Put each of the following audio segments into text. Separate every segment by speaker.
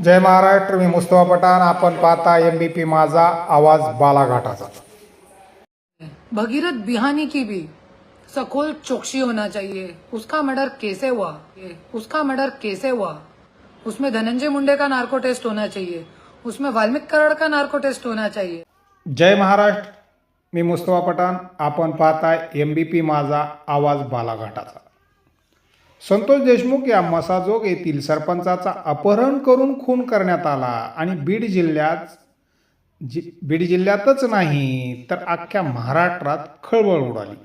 Speaker 1: जय महाराष्ट्र मी मुस्तफा पठाण. आपण पाहता एम बी पी माझा आवाज बालाघाटाचा.
Speaker 2: भगीरथ बिहानी की भी? सखोल चौकसी होना चाहिए। उसका मर्डर कैसे हुआ? उसका मर्डर कैसे हुआ? उसमें धनंजय मुंडे का नार्को टेस्ट होना चाहिए। उसमें वाल्मीकि कराड़ का नार्को टेस्ट होना चाहिए।
Speaker 1: जय महाराष्ट्र मी मुस्तफा पठाण. आपण पाहताय एम बी पी माझा आवाज बालाघाटाचा. संतोष देशमुख या मसाजोग येथील सरपंचाचा अपहरण करून खून करण्यात आला आणि बीड जिल्ह्यात जि बीड जिल्ह्यातच नाही तर अख्ख्या महाराष्ट्रात खळबळ उडाली.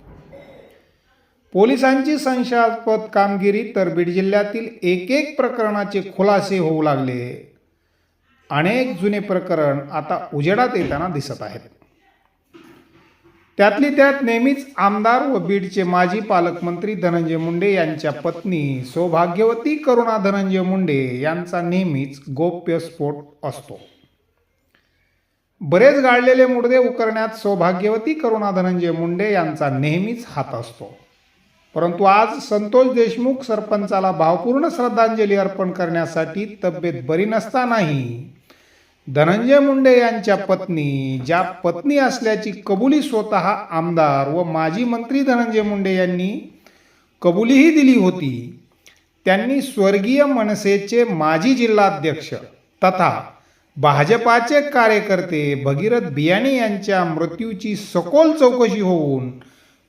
Speaker 1: पोलिसांची संशयास्पद कामगिरी तर बीड जिल्ह्यातील एक एक प्रकरणाचे खुलासे होऊ लागले. अनेक जुने प्रकरण आता उजेडात येताना दिसत आहेत. त्यातली त्यात नेहमीच आमदार व बीडचे माजी पालकमंत्री धनंजय मुंडे यांच्या पत्नी सौभाग्यवती करुणा धनंजय मुंडे यांचा नेहमीच गोप्य स्फोट असतो. बरेच गाळलेले मुडदे उकरण्यात सौभाग्यवती करुणा धनंजय मुंडे यांचा नेहमीच हात असतो. परंतु आज संतोष देशमुख सरपंचाला भावपूर्ण श्रद्धांजली अर्पण करण्यासाठी तब्येत बरी नसतानाही धनंजय मुंडे यांच्या पत्नी ज्या पत्नी असल्याची कबुली स्वतः आमदार व माजी मंत्री धनंजय मुंडे यांनी कबुलीही दिली होती. त्यांनी स्वर्गीय मनसेचे माजी जिल्हाध्यक्ष तथा भाजपाचे कार्यकर्ते भगीरथ बियाणी यांच्या मृत्यूची सखोल चौकशी होऊन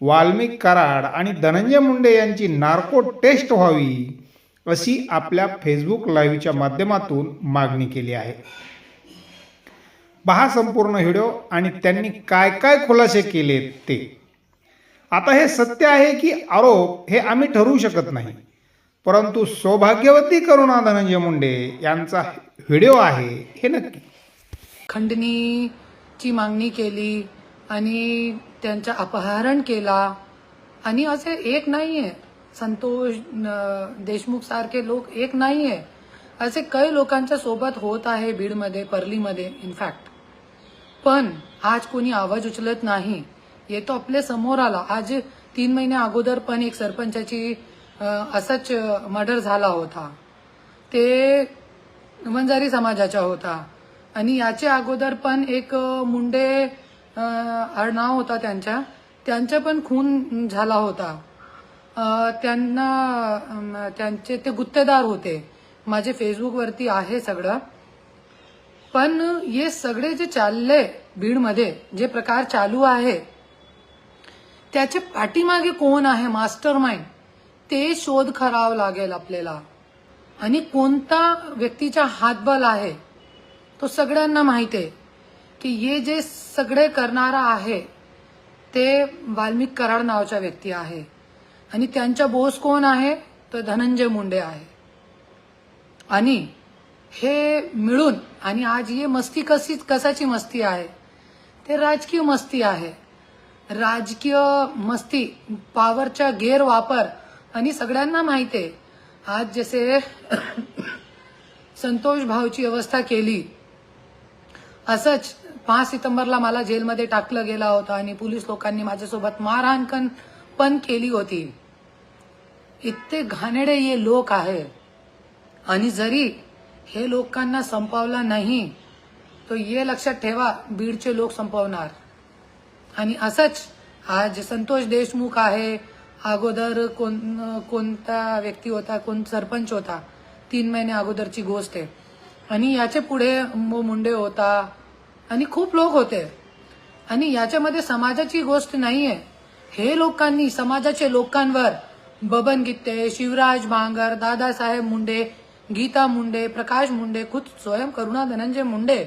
Speaker 1: वाल्मिक कराड आणि धनंजय मुंडे यांची नार्को टेस्ट व्हावी अशी आपल्या फेसबुक लाईव्हच्या माध्यमातून मागणी केली आहे. पहा संपूर्ण व्हिडिओ आणि त्यांनी काय काय खुलासे केले ते. आता हे सत्य आहे की आरोप हे आम्ही ठरवू शकत नाही. परंतु सौभाग्यवती करुणा धनंजय मुंडे यांचा व्हिडिओ आहे हे नक्की.
Speaker 2: खंडणीची मागणी केली आणि त्यांचा अपहरण केला आणि असे एक नाही आहे संतोष देशमुख सारखे लोक एक नाही आहे असे काही लोकांच्या सोबत होत आहे बीडमध्ये परलीमध्ये इनफॅक्ट पण आज कोणी आवाज उचलत नाही. हे तो आपल्यासमोर आला. आज तीन महिन्या अगोदर पण एक सरपंचाची असंच असाच मर्डर झाला होता. ते वंजारी समाजाचा होता. आणि याच्या अगोदर पण एक मुंडे नाव होता त्यांच्या. त्यांचा पण खून झाला होता. त्यांना त्यांचे ते गुत्तेदार होते. माझे फेसबुकवरती आहे सगळं. पण हे सगळे जे चालले बीडमध्ये जे प्रकार चालू आहे त्याचे पाठीमागे कोण आहे मास्टर माइंड ते शोध करावं लागेल आपल्याला. आणि कोणता व्यक्तीचा हातबल आहे तो सगळ्यांना माहिती आहे की हे जे सगळे करणारा आहे ते वाल्मिक कराड नावाचा व्यक्ती आहे. आणि त्यांचा बोस कोण आहे? तर धनंजय मुंडे आहे. आणि हे मिळून आणि आज ही मस्ती कशी कशाची मस्ती आहे? ते राजकीय मस्ती आहे. राजकीय मस्ती पॉवरचा गैरवापर आणि सगळ्यांना माहिती आहे. आज जसे संतोष भाऊची अवस्था केली असंच पाच सितंबरला मला जेलमध्ये टाकलं गेला होता आणि पोलीस लोकांनी माझ्यासोबत मारहाणकन पण केली होती. इतके घाणेडे हे लोक आहे. आणि जरी हे लोकांना संपवला नाही तो ये लक्षात ठेवा बीडचे लोक संपवणार. आणि असंच आज संतोष देशमुख आहे अगोदर कोण कोणता व्यक्ती होता कोण सरपंच होता तीन महिने अगोदरची गोष्ट आहे. आणि याचे पुढे मो मुंडे होता आणि खूप लोक होते. आणि याच्यामध्ये समाजाची गोष्ट नाहीये. हे लोकांनी समाजाच्या लोकांवर बबन गित्ते शिवराज भांगर दादासाहेब मुंडे गीता मुंडे प्रकाश मुंडे खुद स्वयं करुणा धनंजय मुंडे.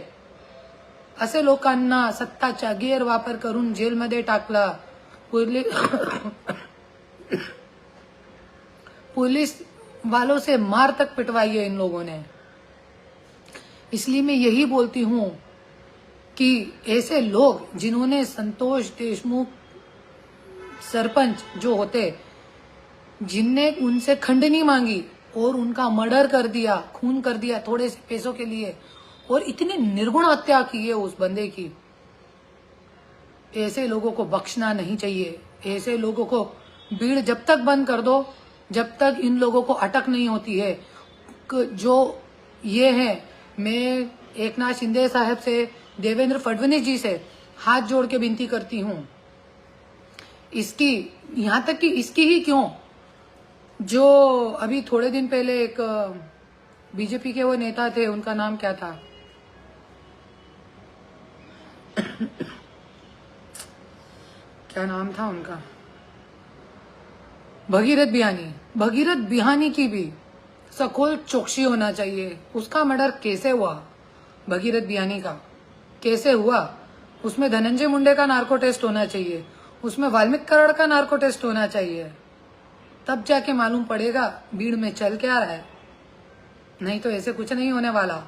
Speaker 2: असे लोकांना सत्ताचा गैरवापर करून जेलमध्ये टाकला. पुलिस पुलिस वालों से मार तक पिटवाई है इन लोगों ने. इसलिए मैं यही बोलती हूं कि ऐसे लोग जिन्होंने संतोष देशमुख सरपंच जो होते जिनने उनसे खंडनी मांगी और उनका मर्डर कर दिया, खून कर दिया थोड़े से पैसों के लिए और इतनी निर्गुण हत्या की है उस बंदे की। ऐसे लोगों को बख्शना नहीं चाहिए। ऐसे लोगों को भीड़ जब तक बंद कर दो, जब तक इन लोगों को अटक नहीं होती है। जो ये है, मैं एक नाथ शिंदे साहब से, देवेंद्र फडणवीस जी से हाथ जोड़ के विनती करती हूँ। इसकी, यहाँ तक कि इसकी ही क्यों? जो अभी थोड़े दिन पहले एक बीजेपी के वो नेता थे, उनका नाम क्या था? क्या नाम था उनका? भगीरथ बिहानी। भगीरथ बिहानी की भी सखोल चौकसी होना चाहिए। उसका मर्डर कैसे हुआ? भगीरथ बिहानी का। कैसे हुआ? उसमें धनंजय मुंडे का नार्को टेस्ट होना चाहिए। उसमें वाल्मीकि करण का नार्को टेस्ट होना चाहिए। तब जाके मालूम पड़ेगा भीड़ में चल क्या रहा है। नहीं तो ऐसे कुछ नहीं होने वाला।